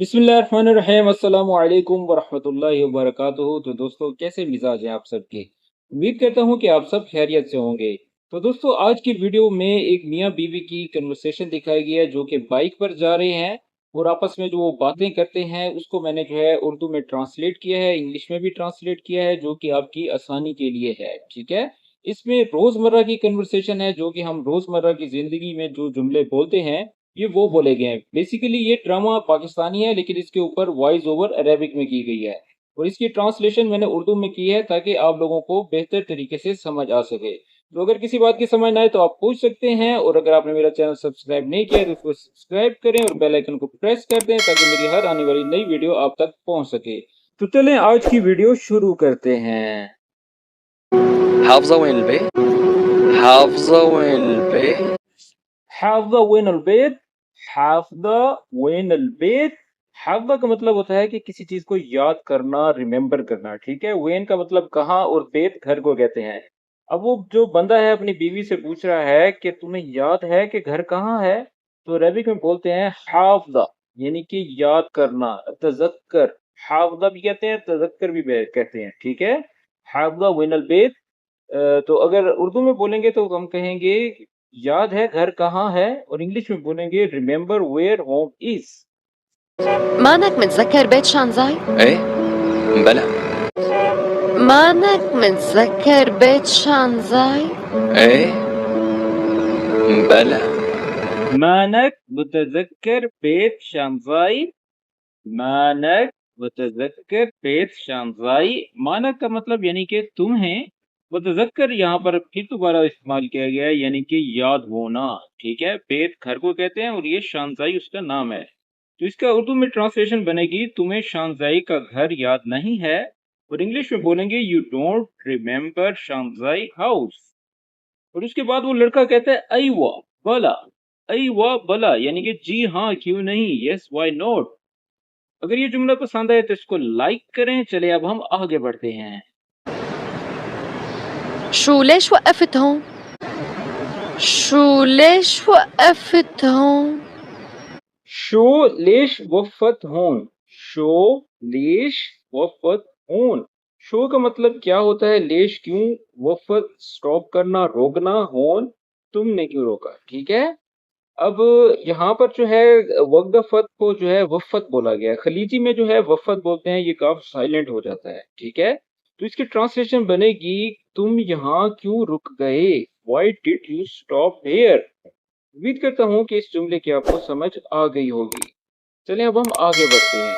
بسم اللہ الرحمن الرحیم، السلام علیکم ورحمۃ اللہ وبرکاتہ۔ تو دوستو، کیسے مزاج ہیں آپ سب کے؟ امید کرتا ہوں کہ آپ سب خیریت سے ہوں گے۔ تو دوستو، آج کی ویڈیو میں ایک میاں بیوی کی کنورسیشن دکھائی گئی ہے جو کہ بائک پر جا رہے ہیں اور آپس میں جو وہ باتیں کرتے ہیں، اس کو میں نے جو ہے اردو میں ٹرانسلیٹ کیا ہے، انگلش میں بھی ٹرانسلیٹ کیا ہے، جو کہ آپ کی آسانی کے لیے ہے۔ ٹھیک ہے؟ اس میں روزمرہ کی کنورسیشن ہے جو کہ ہم روزمرہ کی زندگی میں جو جملے بولتے ہیں یہ وہ بولے گئے ہیں۔ بیسیکلی یہ ڈرامہ پاکستانی ہے لیکن اس کے اوپر وائس اوور عربک میں کی گئی ہے۔ اور اس کی ٹرانسلیشن میں نے اردو میں کی ہے تاکہ آپ لوگوں کو بہتر طریقے سے سمجھ آ سکے۔ تو اگر کسی بات کی سمجھ نہ آئے تو آپ پوچھ سکتے ہیں اور اگر آپ نے میرا چینل سبسکرائب نہیں کیا تو اس کو سبسکرائب کریں اور بیل آئیکن کو پریس کر دیں تاکہ میری ہر آنے والی نئی ویڈیو آپ تک پہنچ سکے۔ تو چلیں آج کی ویڈیو شروع کرتے ہیں۔ وين البيت؟ حافظہ وین البیت حافظہ وین البیت. حافظہ کا مطلب ہوتا ہے کہ کسی چیز کو یاد کرنا ریممبر کرنا، ٹھیک ہے؟ وین کا مطلب کہاں اور بیت گھر کو کہتے ہیں۔ اب وہ جو بندہ ہے اپنی بیوی سے پوچھ رہا ہے کہ تمہیں یاد ہے کہ گھر کہاں ہے؟ تو عربک میں بولتے ہیں حافظہ یعنی کہ یاد کرنا، تذکر۔ حافظہ بھی کہتے ہیں، تذکر بھی کہتے ہیں، ٹھیک ہے؟ حافظہ، وین البیت۔ تو اگر اردو میں بولیں گے تو ہم کہیں گے یاد ہے گھر کہاں ہے اور انگلش میں بولیں گے ریمبر ویئر ہوم از مانك متذكر بيت شانزاي؟ ايه؟ بلا مانك متذكر بيت شانزاي؟ ايه؟ بلا مانک متذکر پیت شامزائی مانک متذکر پیت شامزائی مانک کا مطلب یعنی کہ تمہیں متذکر یہاں پر پھر دوبارہ استعمال کیا گیا ہے یعنی کہ یاد ہونا، ٹھیک ہے؟ پیت گھر کو کہتے ہیں اور یہ شانزائی اس کا نام ہے۔ تو اس کا اردو میں ٹرانسلیشن بنے گی، تمہیں شانزائی کا گھر یاد نہیں ہے اور انگلش میں بولیں گے you don't remember Shanzay house اور اس کے بعد وہ لڑکا کہتا ہے ایوا بلا ایوا بلا یعنی کہ جی ہاں کیوں نہیں؟ یس وائی نوٹ اگر یہ جملہ پسند آئے تو اس کو لائک کریں۔ چلے اب ہم آگے بڑھتے ہیں۔ شو ليش وقفت هون؟ شو ليش وقفت هون؟ شو لیش وفت ہون شو لیش وفت ہون شو کا مطلب کیا ہوتا ہے؟ لیش کیوں وفت سٹاپ کرنا، روکنا؟ ہون، تم نے کیوں روکا؟ ٹھیک ہے؟ اب یہاں پر جو ہے، وقفت کو جو ہے وفت بولا گیا۔ خلیجی میں جو ہے وفت بولتے ہیں، یہ کاف سائلنٹ ہو جاتا ہے۔ ٹھیک ہے؟ تو اس کی ٹرانسلیشن بنے گی، تم یہاں کیوں رک گئے؟ Why did you stop here امید کرتا ہوں کہ اس جملے کی آپ کو سمجھ آ گئی ہوگی۔ چلیں اب ہم آگے بڑھتے ہیں۔